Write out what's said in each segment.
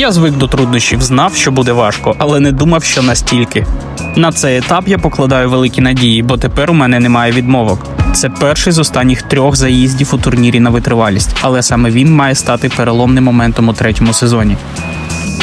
Я звик до труднощів, знав, що буде важко, але не думав, що настільки. На цей етап я покладаю великі надії, бо тепер у мене немає відмовок. Це перший з останніх трьох заїздів у турнірі на витривалість, але саме він має стати переломним моментом у третьому сезоні.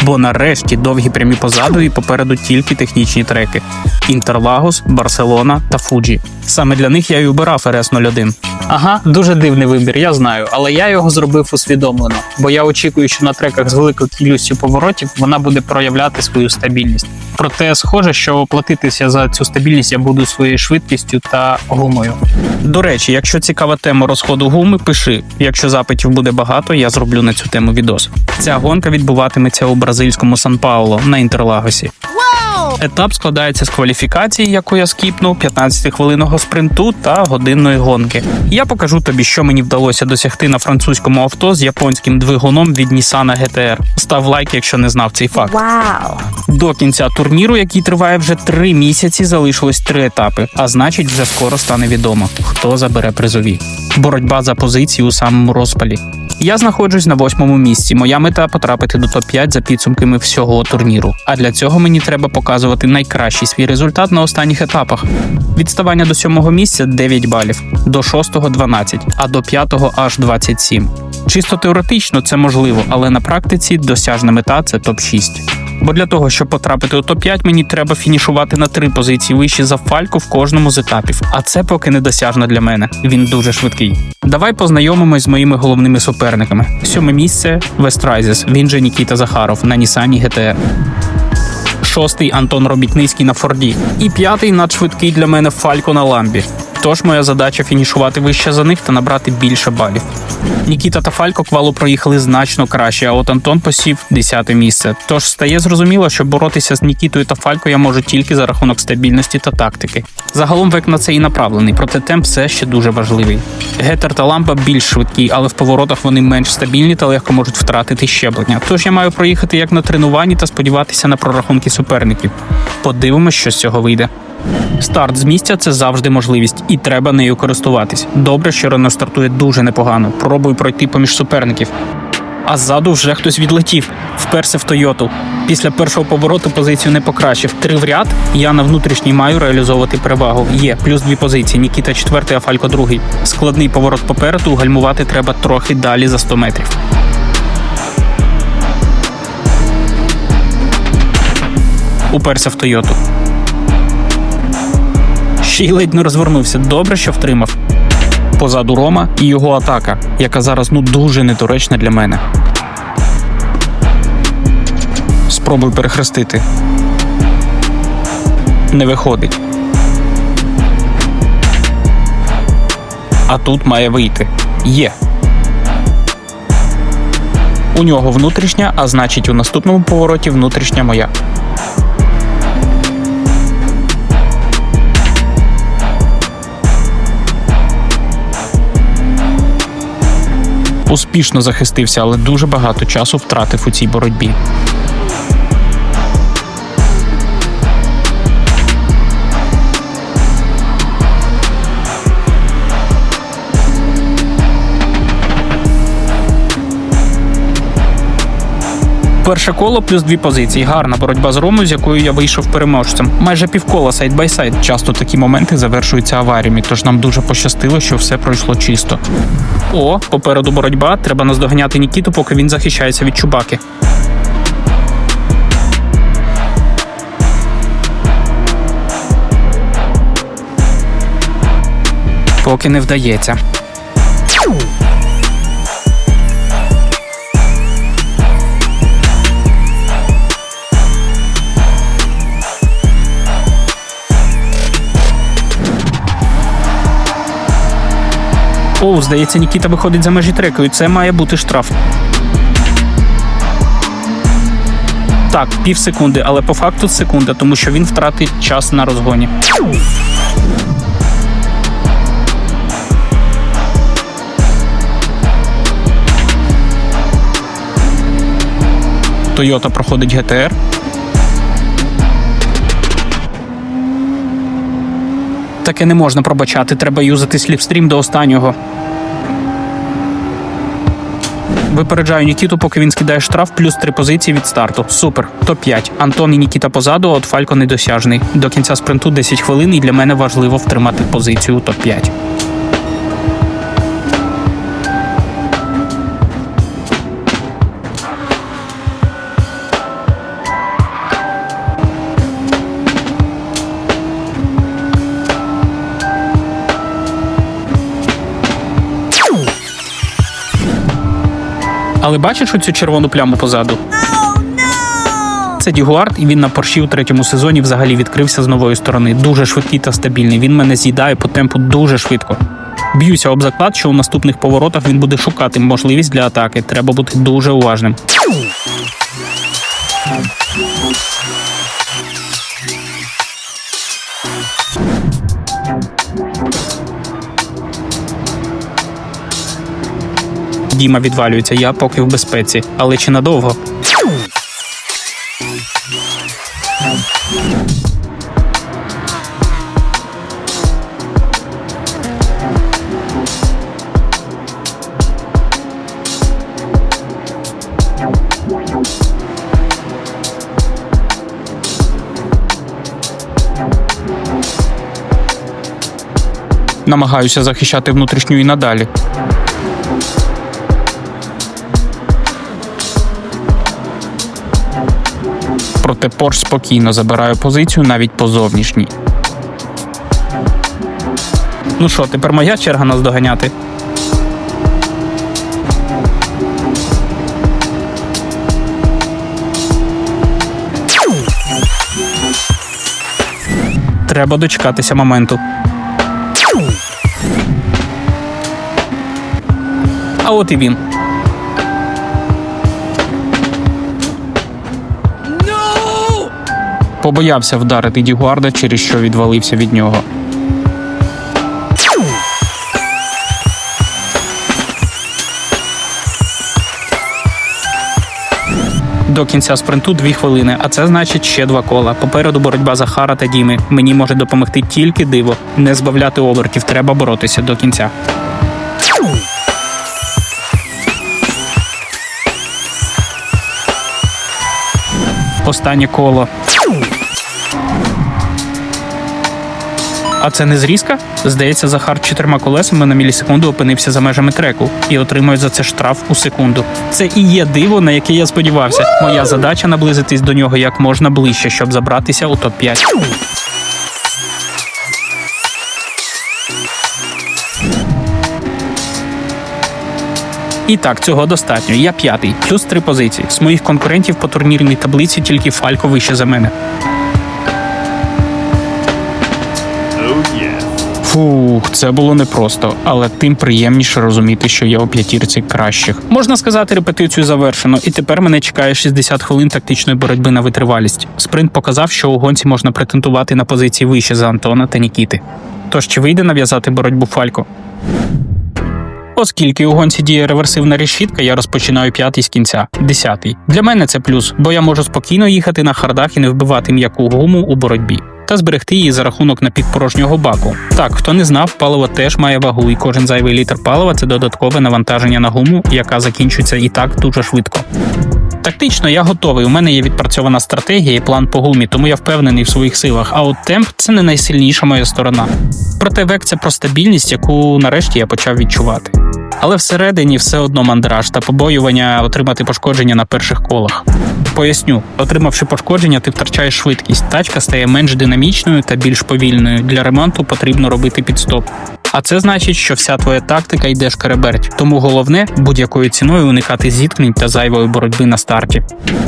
Бо нарешті довгі прямі позаду і попереду тільки технічні треки: Інтерлагос, Барселона та Фуджі. Саме для них я й обирав rs 01 Ага, дуже дивний вибір, я знаю, але я його зробив усвідомлено, бо я очікую, що на треках з великою кількістю поворотів вона буде проявляти свою стабільність. Проте схоже, що платитися за цю стабільність я буду своєю швидкістю та гумою. До речі, якщо цікава тема розходу гуми, пиши. Якщо запитів буде багато, я зроблю на цю тему відос. Ця гонка відбуватиметься у бразильському Сан Пауло на Інтерлагосі. Етап складається з кваліфікації, яку я скіпнув, 15-хвилинного спринту та годинної гонки. Я покажу тобі, що мені вдалося досягти на французькому авто з японським двигуном від Nissan GTR. Став лайк, якщо не знав цей факт. Wow. До кінця турніру, який триває вже три місяці, залишилось три етапи. А значить, вже скоро стане відомо, хто забере призові. Боротьба за позиції у самому розпалі. Я знаходжусь на восьмому місці. Моя мета потрапити до топ-5 за підсумками всього турніру. А для цього мені треба показувати найкращий свій результат на останніх етапах. Відставання до сьомого місця 9 балів, до шостого 12, а до п'ятого аж 27. Чисто теоретично це можливо, але на практиці досяжна мета це топ-6. Бо для того, щоб потрапити у топ-5, мені треба фінішувати на три позиції вище за фальку в кожному з етапів. А це поки недосяжно для мене. Він дуже швидкий. Давай познайомимось з моїми головними суперниками. Сьоме місце Вестрайзес, він же Нікіта Захаров на Нісані GTR. Шостий Антон Робітницький на Форді. І п'ятий надшвидкий для мене Фалько на ламбі. Тож моя задача фінішувати вище за них та набрати більше балів. Нікіта та Фалько квалу проїхали значно краще, а от Антон посів 10 місце. Тож стає зрозуміло, що боротися з Нікітою та Фалько я можу тільки за рахунок стабільності та тактики. Загалом век на це і направлений, проте темп все ще дуже важливий. Гетер та лампа більш швидкі, але в поворотах вони менш стабільні та легко можуть втратити щеплення. Тож я маю проїхати як на тренуванні та сподіватися на прорахунки суперників. Подивимось, що з цього вийде. Старт з місця це завжди можливість, і треба нею користуватись. Добре, що Рено стартує дуже непогано. Пробую пройти поміж суперників. А ззаду вже хтось відлетів, вперся в Тойоту. Після першого повороту позицію не покращив. Три в ряд. Я на внутрішній маю реалізовувати перевагу. Є плюс дві позиції. Нікіта четвертий, а Фалько другий. Складний поворот попереду. Гальмувати треба трохи далі за 100 метрів. Уперся в Тойоту. Ще й ледь не розвернувся. Добре, що втримав. Позаду Рома і його атака, яка зараз ну дуже недоречна для мене. Спробую перехрестити. Не виходить. А тут має вийти. Є. У нього внутрішня, а значить у наступному повороті внутрішня моя. Успішно захистився, але дуже багато часу втратив у цій боротьбі. Перше коло плюс дві позиції. Гарна боротьба з Ромою, з якою я вийшов переможцем. Майже півкола сайд бай сайд. Часто такі моменти завершуються аваріями, тож нам дуже пощастило, що все пройшло чисто. О, попереду боротьба. Треба наздоганяти Нікіту, поки він захищається від чубаки. Поки не вдається. О, здається, Нікіта виходить за межі треку, і це має бути штраф. Так, пів секунди, але по факту секунда, тому що він втратить час на розгоні. Тойота проходить ГТР. Таке не можна пробачати, треба юзати сліпстрім до останнього. Випереджаю Нікіту, поки він скидає штраф, плюс три позиції від старту. Супер. Топ-5. Антон і Нікіта позаду, а от Фалько недосяжний. До кінця спринту 10 хвилин, і для мене важливо втримати позицію у топ-5. Але бачиш оцю червону пляму позаду? Це Дігуард, і він на порші у третьому сезоні взагалі відкрився з нової сторони. Дуже швидкий та стабільний. Він мене з'їдає по темпу дуже швидко. Б'юся об заклад, що у наступних поворотах він буде шукати можливість для атаки. Треба бути дуже уважним. Діма відвалюється, я поки в безпеці. Але чи надовго? Намагаюся захищати внутрішню і надалі. Проте Порш спокійно забирає позицію навіть по зовнішній. Ну що, тепер моя черга нас доганяти. Треба дочекатися моменту. А от і він. Побоявся вдарити Дігуарда, через що відвалився від нього. До кінця спринту дві хвилини, а це значить ще два кола. Попереду боротьба за Хара та Діми. Мені може допомогти тільки диво. Не збавляти обертів, треба боротися до кінця. Останнє коло. А це не зрізка? Здається, Захар чотирма колесами на мілісекунду опинився за межами треку і отримує за це штраф у секунду. Це і є диво, на яке я сподівався. Моя задача наблизитись до нього як можна ближче, щоб забратися у топ 5 І так, цього достатньо. Я п'ятий, плюс три позиції. З моїх конкурентів по турнірній таблиці тільки Фалько вище за мене. Фух, це було непросто, але тим приємніше розуміти, що я у п'ятірці кращих. Можна сказати, репетицію завершено, і тепер мене чекає 60 хвилин тактичної боротьби на витривалість. Спринт показав, що у гонці можна претендувати на позиції вище за Антона та Нікіти. Тож чи вийде нав'язати боротьбу Фалько? Оскільки у гонці діє реверсивна решітка, я розпочинаю п'ятий з кінця, десятий. Для мене це плюс, бо я можу спокійно їхати на хардах і не вбивати м'яку гуму у боротьбі. Та зберегти її за рахунок напівпорожнього баку. Так, хто не знав, паливо теж має вагу, і кожен зайвий літр палива це додаткове навантаження на гуму, яка закінчується і так дуже швидко. Тактично я готовий. У мене є відпрацьована стратегія і план по гумі, тому я впевнений в своїх силах. А от темп це не найсильніша моя сторона. Проте век це про стабільність, яку нарешті я почав відчувати. Але всередині все одно мандраж та побоювання отримати пошкодження на перших колах. Поясню, отримавши пошкодження, ти втрачаєш швидкість. Тачка стає менш динамічною та більш повільною. Для ремонту потрібно робити підстоп. А це значить, що вся твоя тактика йде шкереберть. Тому головне будь-якою ціною уникати зіткнень та зайвої боротьби на старті.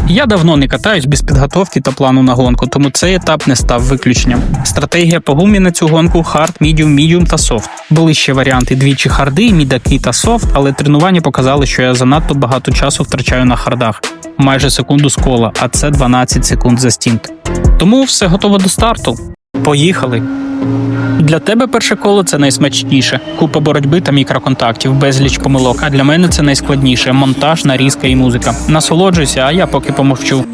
Я давно не катаюсь без підготовки та плану на гонку, тому цей етап не став виключенням. Стратегія по гумі на цю гонку хард, мідіум, мідіум та софт. Були ще варіанти двічі харди, мідаки та софт, але тренування показали, що я занадто багато часу втрачаю на хардах. Майже секунду з кола, а це 12 секунд за стінт. Тому все готово до старту. Поїхали! Для тебе перше коло це найсмачніше. Купа боротьби та мікроконтактів, безліч помилок. А для мене це найскладніше монтаж, нарізка і музика. Насолоджуйся, а я поки помовчу.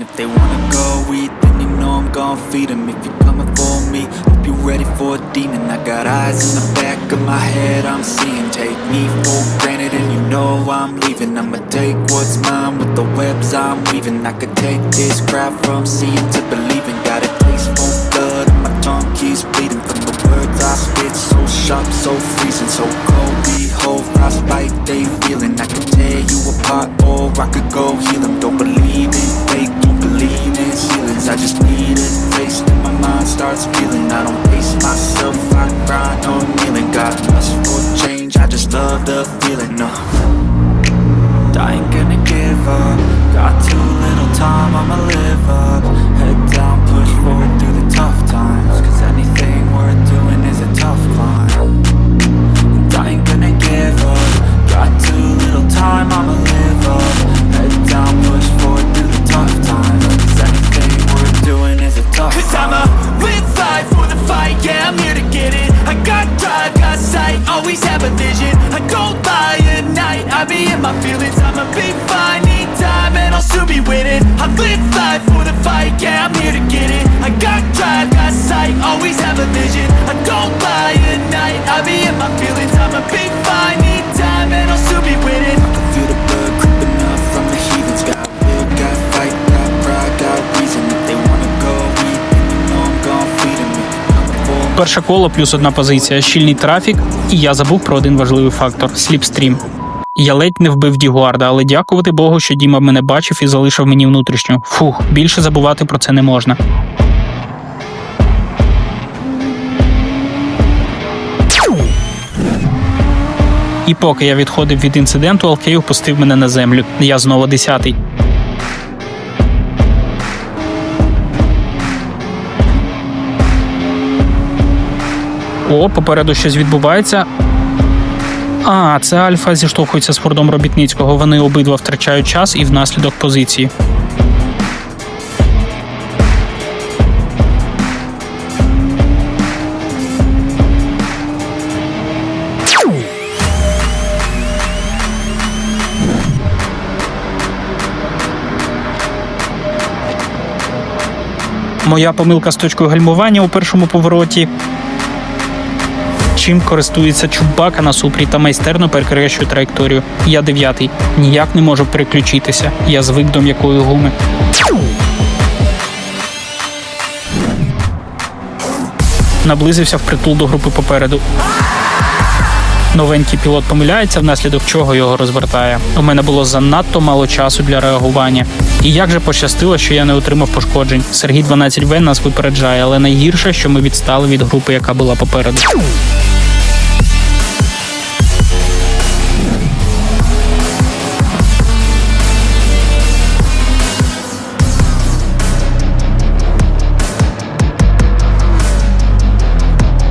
Keeps bleeding sharp, so freezing So cold, behold, frostbite they feeling I feelings I'ma be fine, need time, and I'll soon be winning I live life for the fight, yeah, I'm here to get it I got drive, got sight, always have a vision I go by at night, I be in my feelings I'ma be fine, need time, and I'll soon be winning Feel the blood creeping up from the heathens Got will, got fight, got pride, got reason If they wanna go eat, then you know I'm gon' feed 'em. Coming for Перше коло плюс одна позиція, щільний трафік, і я забув про один важливий фактор сліпстрім. Я ледь не вбив Дігуарда, але дякувати Богу, що Діма мене бачив і залишив мені внутрішню. Фух, більше забувати про це не можна. І поки я відходив від інциденту, Алкей опустив мене на землю. Я знову десятий. О, попереду щось відбувається. А, це Альфа зіштовхується з Фордом Робітницького. Вони обидва втрачають час і внаслідок позиції. Моя помилка з точкою гальмування у першому повороті. Чим користується Чубака на супрі та майстерно перекрещує траєкторію. Я дев'ятий. Ніяк не можу переключитися. Я звик до м'якої гуми. Наблизився впритул до групи попереду. Новенький пілот помиляється, внаслідок чого його розвертає. У мене було занадто мало часу для реагування. І як же пощастило, що я не отримав пошкоджень. Сергій 12В нас випереджає, але найгірше, що ми відстали від групи, яка була попереду.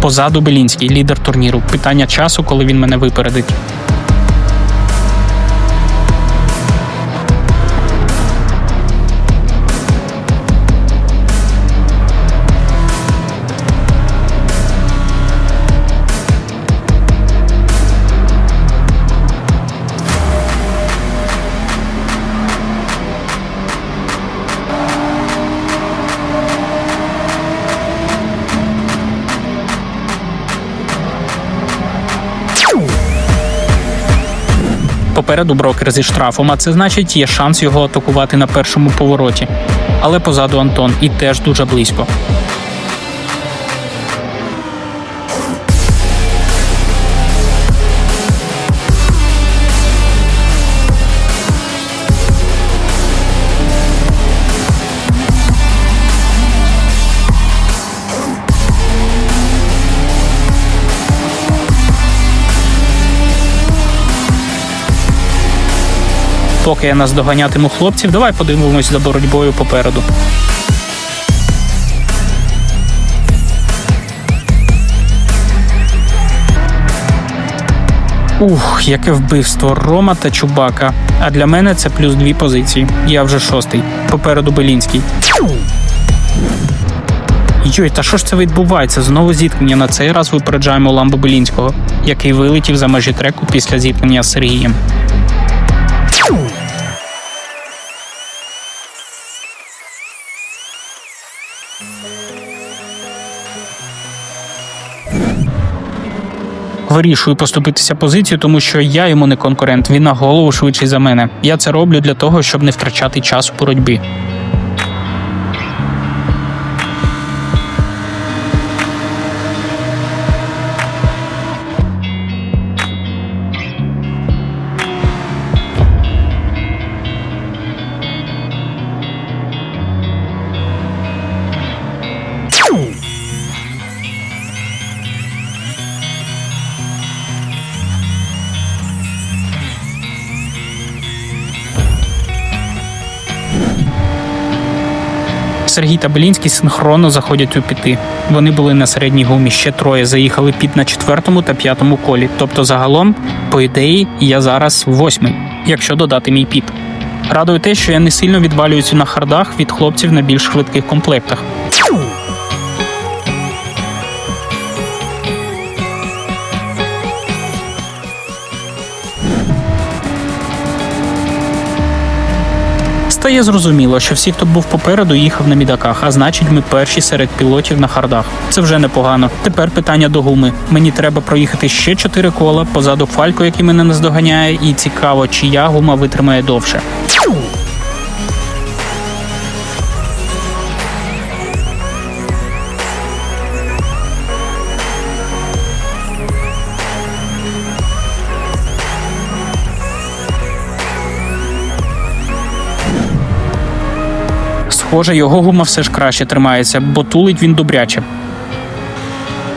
Позаду Белінський, лідер турніру. Питання часу, коли він мене випередить. Попереду брокер зі штрафом, а це значить, є шанс його атакувати на першому повороті. Але позаду Антон і теж дуже близько. Поки я наздоганятиму хлопців, давай подивимось за боротьбою попереду. Ух, яке вбивство Рома та Чубака. А для мене це плюс дві позиції. Я вже шостий. Попереду Белінський. Йой, та що ж це відбувається? Знову зіткнення на цей раз випереджаємо Ламбо Белінського, який вилетів за межі треку після зіткнення з Сергієм. Вирішую поступитися позицію, тому що я йому не конкурент. Він на голову швидший за мене. Я це роблю для того, щоб не втрачати час у боротьбі. Сергій та Белінський синхронно заходять у піти. Вони були на середній гумі. Ще троє заїхали під на четвертому та п'ятому колі. Тобто, загалом, по ідеї, я зараз восьмий, якщо додати мій піт. Радує те, що я не сильно відвалююся на хардах від хлопців на більш швидких комплектах. Стає зрозуміло, що всі, хто був попереду, їхав на мідаках, а значить, ми перші серед пілотів на хардах. Це вже непогано. Тепер питання до гуми. Мені треба проїхати ще чотири кола позаду фалько, який мене наздоганяє, і цікаво, чия гума витримає довше. Схоже, його гума все ж краще тримається, бо тулить він добряче.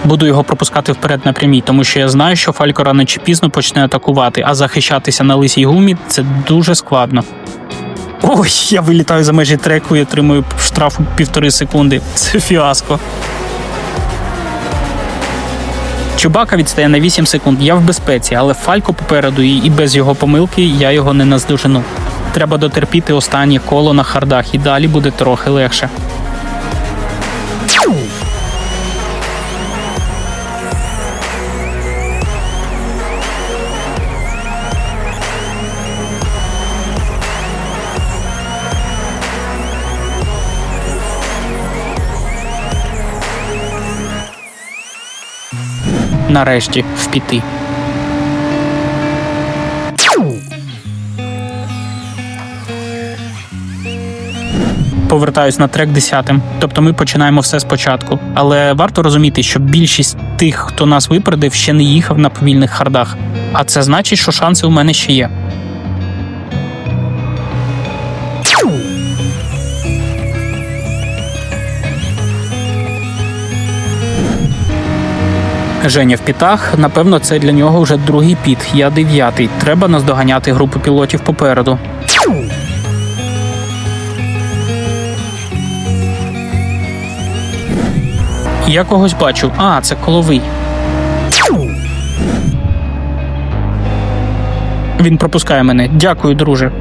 Буду його пропускати вперед на прямій, тому що я знаю, що Фалько рано чи пізно почне атакувати, а захищатися на лисій гумі це дуже складно. Ой, я вилітаю за межі треку і отримую штраф у півтори секунди. Це фіаско. Чубака відстає на 8 секунд. Я в безпеці, але Фалько попереду і, без його помилки я його не наздожену. Треба дотерпіти останнє коло на хардах, і далі буде трохи легше. Нарешті впіти. Повертаюсь на трек десятим. Тобто ми починаємо все спочатку. Але варто розуміти, що більшість тих, хто нас випередив, ще не їхав на повільних хардах. А це значить, що шанси у мене ще є. Женя в пітах. Напевно, це для нього вже другий піт. Я дев'ятий. Треба наздоганяти групу пілотів попереду. Я когось бачу. А, це коловий. Він пропускає мене. Дякую, друже.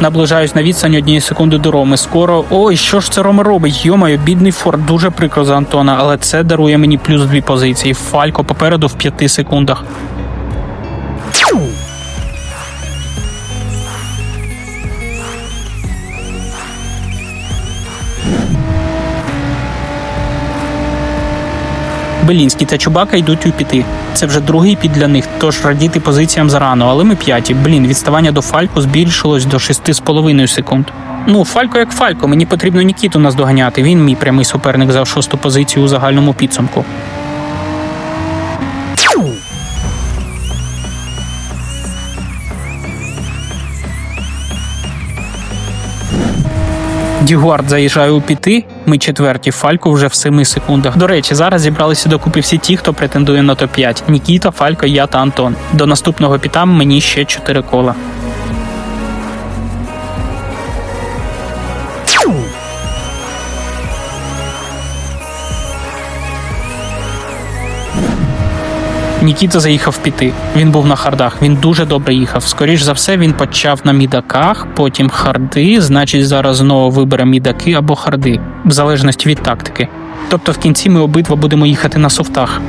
Наближаюсь на відстань однієї секунди до Роми. Скоро. Ой, що ж це Рома робить? Йомаю, бідний Форд, дуже прикро за Антона, але це дарує мені плюс дві позиції. Фалько попереду в п'яти секундах. Белінський та Чубака йдуть у піти. Це вже другий під для них, тож радіти позиціям зарано, але ми п'яті. Блін, відставання до Фалько збільшилось до 6,5 секунд. Ну, Фалько як Фалько, мені потрібно Нікіту наздоганяти. Він мій прямий суперник за шосту позицію у загальному підсумку. Дігуард заїжджає у піти. Ми четверті. Фалько вже в семи секундах. До речі, зараз зібралися докупи всі ті, хто претендує на топ 5 Нікіта, Фалько, я та Антон. До наступного піта мені ще чотири кола. Нікіта заїхав піти. Він був на хардах. Він дуже добре їхав. Скоріш за все, він почав на мідаках, потім харди. Значить, зараз знову вибере мідаки або харди, в залежності від тактики. Тобто в кінці ми обидва будемо їхати на софтах.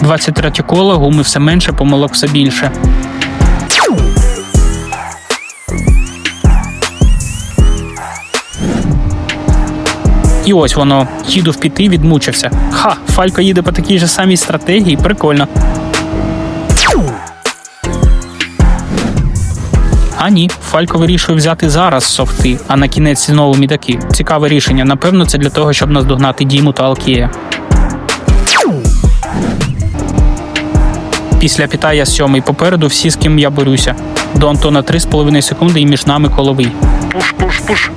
Двадцять третє коло, гуми все менше, помилок все більше. І ось воно, їду в піти, відмучився. Ха, Фалько їде по такій же самій стратегії, прикольно. А ні, Фалько вирішує взяти зараз софти, а на кінець знову мідаки. Цікаве рішення. Напевно, це для того, щоб наздогнати Діму та Алкія. Після піта я сьомий попереду, всі з ким я борюся. До Антона 3,5 секунди і між нами коловий. Пуш, пуш, пуш.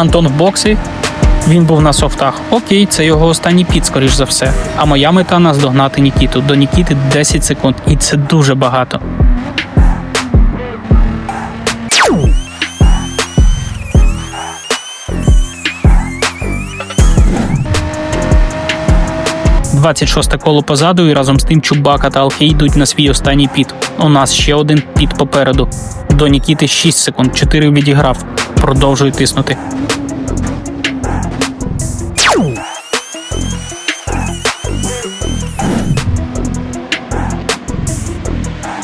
Антон в боксі. Він був на софтах. Окей, це його останній піт, скоріш за все. А моя мета наздогнати Нікіту. До Нікіти 10 секунд, і це дуже багато. Двадцять шосте коло позаду, і разом з тим Чубака та Алхей йдуть на свій останній піт. У нас ще один піт попереду. До Нікіти 6 секунд, 4 відіграв. Продовжую тиснути.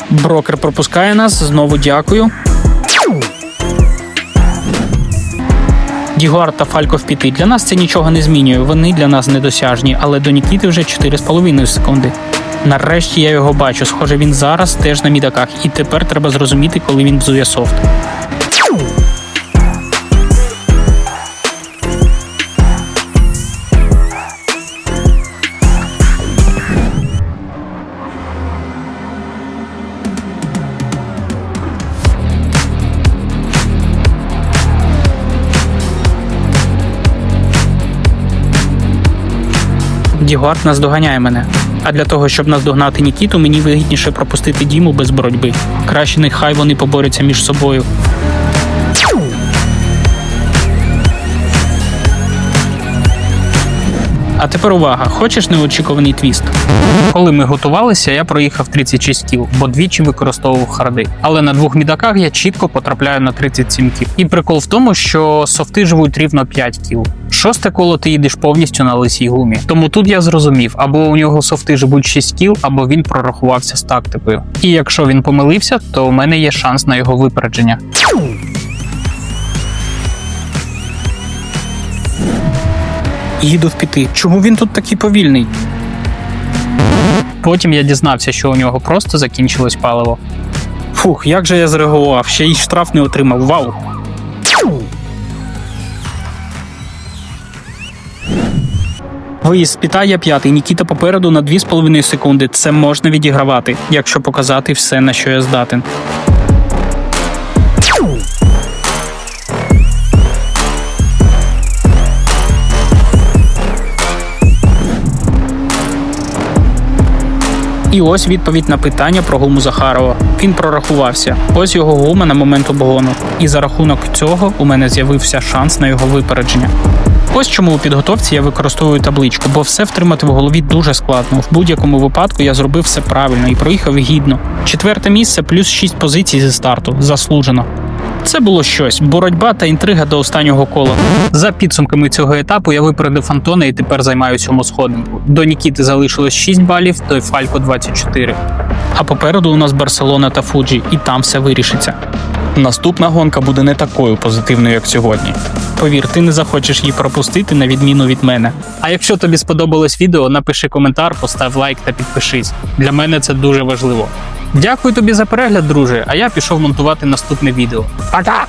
Брокер пропускає нас. Знову дякую. Дігуар та Фальков піти. Для нас це нічого не змінює. Вони для нас недосяжні, але до Нікіти вже 4,5 секунди. Нарешті я його бачу. Схоже, він зараз теж на мідаках, і тепер треба зрозуміти, коли він взує софт. Дігуард наздоганяє мене. А для того, щоб наздогнати Нікіту, мені вигідніше пропустити Діму без боротьби. Краще нехай вони поборються між собою. А тепер увага, хочеш неочікуваний твіст? Коли ми готувалися, я проїхав 36 кіл, бо двічі використовував харди. Але на двох мідаках я чітко потрапляю на 37 кіл. І прикол в тому, що софти живуть рівно 5 кіл. Шосте коло ти їдеш повністю на лисій гумі. Тому тут я зрозумів, або у нього софти живуть 6 кіл, або він прорахувався з тактикою. І якщо він помилився, то у мене є шанс на його випередження. Їду в піти. Чому він тут такий повільний? Потім я дізнався, що у нього просто закінчилось паливо. Фух, як же я зреагував, ще й штраф не отримав. Вау! Виїзд з піта я п'ятий. Нікіта попереду на 2,5 секунди. Це можна відігравати, якщо показати все, на що я здатен. І ось відповідь на питання про гуму Захарова. Він прорахувався. Ось його гума на момент обгону. І за рахунок цього у мене з'явився шанс на його випередження. Ось чому у підготовці я використовую табличку, бо все втримати в голові дуже складно. В будь-якому випадку я зробив все правильно і проїхав гідно. Четверте місце плюс 6 позицій зі старту. Заслужено. Це було щось, боротьба та інтрига до останнього кола. За підсумками цього етапу я випередив Антона і тепер займаю сьому сходинку. До Нікіти залишилось 6 балів, до Фалько 24. А попереду у нас Барселона та Фуджі, і там все вирішиться. Наступна гонка буде не такою позитивною, як сьогодні. Повір, ти не захочеш її пропустити на відміну від мене. А якщо тобі сподобалось відео, напиши коментар, постав лайк та підпишись. Для мене це дуже важливо. Дякую тобі за перегляд, друже. А я пішов монтувати наступне відео. Пока!